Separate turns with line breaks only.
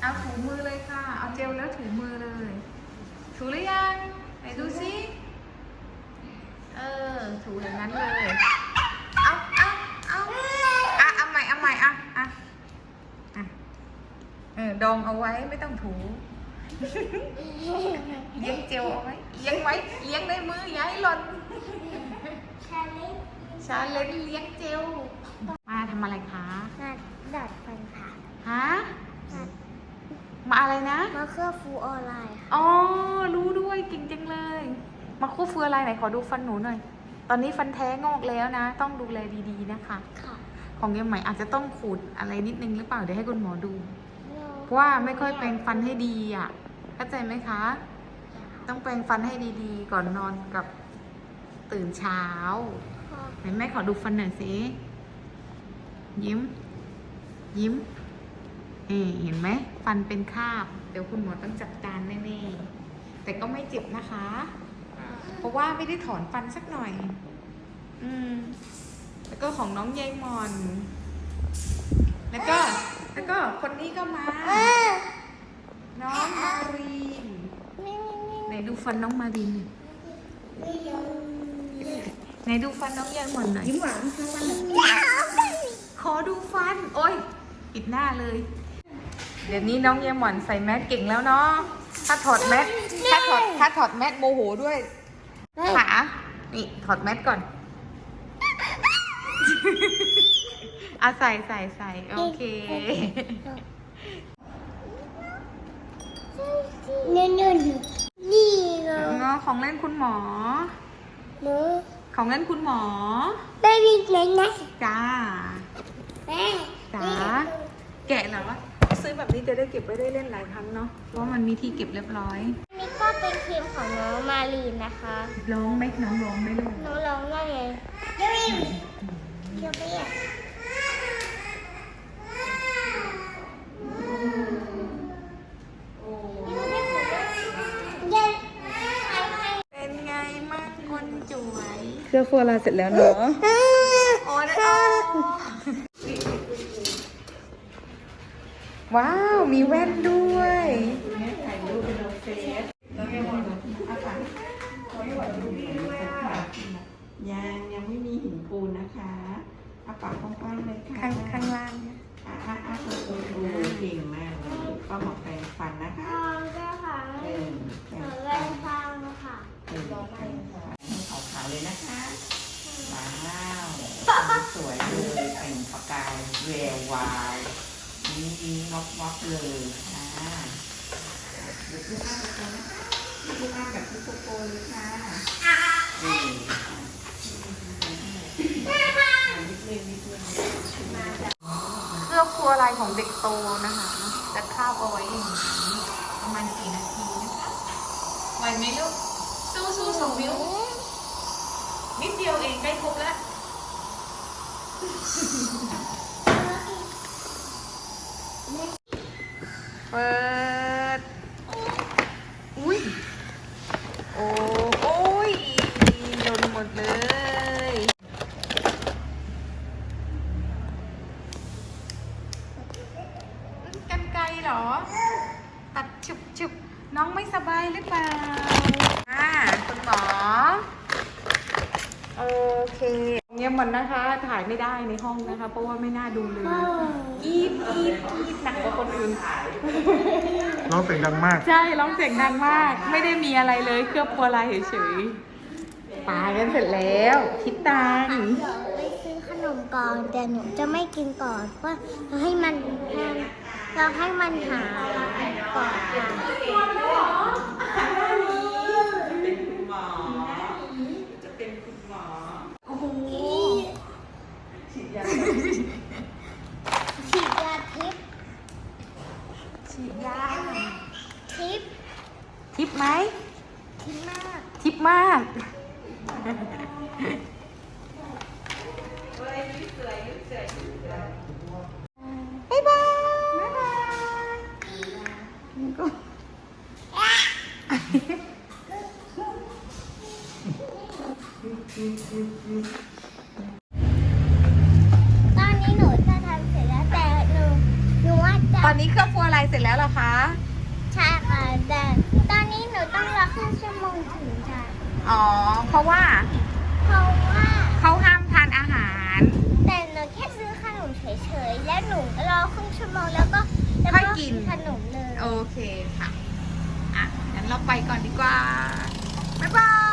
เอาถูมือเลยค่ะ เอาเจลแล้วถูมือเลย ถูหรือยังไหนดูสิเออ ถูอย่างนั้นเลย เอาเอาเอาอะเอาใหม่เอาใหม่อะอะอะเออดองเอาไว้ไม่ต้องถู เลี้ยงเจลเอาไว้เลี้ยงไว้เลี้ยงในมืออย่าให้หล่น
ชาลิ
ชาเลนเลี้ยงเจลมาทำอะไรคะ
นัดดัดฟันค่ะ
ฮะ
นัด
มา อะไรนะ
มาเครื่องฟูออนไลน์ค่ะ
อ๋อ รู้ด้วยเก่งจังเลย มาคู่เฟืออะไรไหนขอดูฟันหนูหน่อย ตอนนี้ฟันแท้งอกแล้วนะ ต้องดูแลดีๆนะคะ
ค่ะ
ของยังใหม่อาจจะต้องขูดอะไรนิดนึงหรือเปล่า เดี๋ยวให้คุณหมอดู เพราะว่าไม่ค่อยแปรงฟันให้ดีอะ เข้าใจไหมคะ ต้องแปรงฟันให้ดีๆ ก่อนนอนกับตื่นเช้า ไหนแม่ขอดูฟันหน่อยสิ ยิ้ม ยิ้ม เอ่เห็นไหมฟันเป็นคราบ เดี๋ยวคุณหมอต้องจัดการแน่ๆแต่ก็ไม่เจ็บนะคะ เพราะว่าไม่ได้ถอนฟันสักหน่อย อืม แล้วก็ของน้องยายมอน แล้วก็ แล้วก็คนนี้ก็มา น้องมารีนไหนดูฟันน้องมารีนหน่อยไหนดูฟันน้องยายมอนหน่อย
ยิ้มหวานค่ะวัน
ขอดูฟัน โอ้ยปิดหน้าเลย เดี๋ยวนี้น้องเยายหมอนใส่แมสเก่งแล้วเนาะ ถ้าถอดแมส ถ้าถอด ถ้าถอดแมสโมโหด้วยขานี่ถอดแมสก่อนเอาใส่ใส่ใส่โอเค
เนื้อเนื้อนี่เหรอ
เนาะของเล่นคุณหมอ
หนู
ของเล่นคุณหมอ
ได้ยินไหมนะ
จ้า
แม่
จ๋าแกะเหรอ ซื้อแบบนี้จะได้เก็บไว้ได้เล่นหลายครั้งเนาะเพราะว่ามันมีที่เก็บเรียบร้อย
อันนี้ก็เป็นครีมของน้องมารีนนะคะ
ร้องไหมน้องร้องไหมลูก
น้องร้องว่าไงเดี๋ยวอีกเดี๋ยวไปอะ
เป็นไงมั่งคนจวยเครื่องฟัวลาเสร็จแล้วเนาะโอ้นะ ว้าว มีแว่นด้วยถ่ายรูปเป็นลงเฟซแล้วแกบอกอาหาร
ยังยังไม่มีหินปูนนะคะเอาปากกว้างๆเลยค่ะ
ข้างข้างล่างเนี่ย
อะอะอะโอ้โหโอ้โหเก่งมากเลยป้าหมอแปรงฟันนะคะ
น้องก็ค่ะ
เออแปรง
หนู
ฟั
แว่
น
นฟังค่ะ
เออแปรงฟันให้ขาวๆเลยนะคะว้าวสวยเลยเป็นประกายแวววาว ยิ้มวับวับเลยค่ะเดี๋ยวลูกอ้าไปก่อนนะคะลูกอ้าแบบพี่โกโกเลยค่ะนี่
เครื่องครัวลายของเด็กโตนะคะจะคาบเอาไว้อย่างนี้ประมาณกี่นาทีนะคะไหวไหมลูกสู้สู้สองนิ้วนิดเดียวเองใกล้ครบแล้ว ปิด อุ้ย โอ้โอ้ยโดนหมดเลย กันไกลเหรอ ตัดฉุบฉุบน้องไม่สบายหรือเปล่าอ่าคุณหมอ โอเค เงียบมันนะคะถ่ายไม่ได้ในห้องนะคะ เพราะว่าไม่น่าดูเลยอีฟอีฟอีฟหนักกว่าคนอื่น
ร้องเสียงดังมาก
ใช่ร้องเสียงดังมาก ไม่ได้มีอะไรเลยเครือบโบราณเฉยๆปากันเสร็จแล้ว คิดตังค์
เดี๋ยวไปซื้อขนมก่อนแต่หนูจะไม่กินก่อนเพราะเราให้มันเราให้มันหายก่อนค่ะ
เป็นคุณหมอ จะเป็นคุณหมอ
โอ้โห
ฉีดยา
ฉีดยาทิพย์
ฉีดยา
ทิพย์
ทิปไหม
ทิพย์มาก
ทิปมาก บ๊ายบายบ๊ายบายก็
ตอนนี้หนูจะทำเสร็จแล้วแต่หนูหนูว่าจะ
อนนี้เครื่องฟัวอะไรเสร็จแล้วเหรอคะ
ใช่ค่ะแต่ตอนนี้หนูต้องรอครึ่งชั่วโมงถึงค่ะ
อ๋อ เพราะว่า
เพราะว่า
เขาห้ามทานอาหาร
แต่หนูแค่ซื้อขนมเฉยๆ แล้วหนูรอครึ่งชั่วโมงแล้วก็แล้ว
ค่อยกิน
ขนมเลย
โอเคค่ะ อะงั้นเราไปก่อนดีกว่า บ๊ายบาย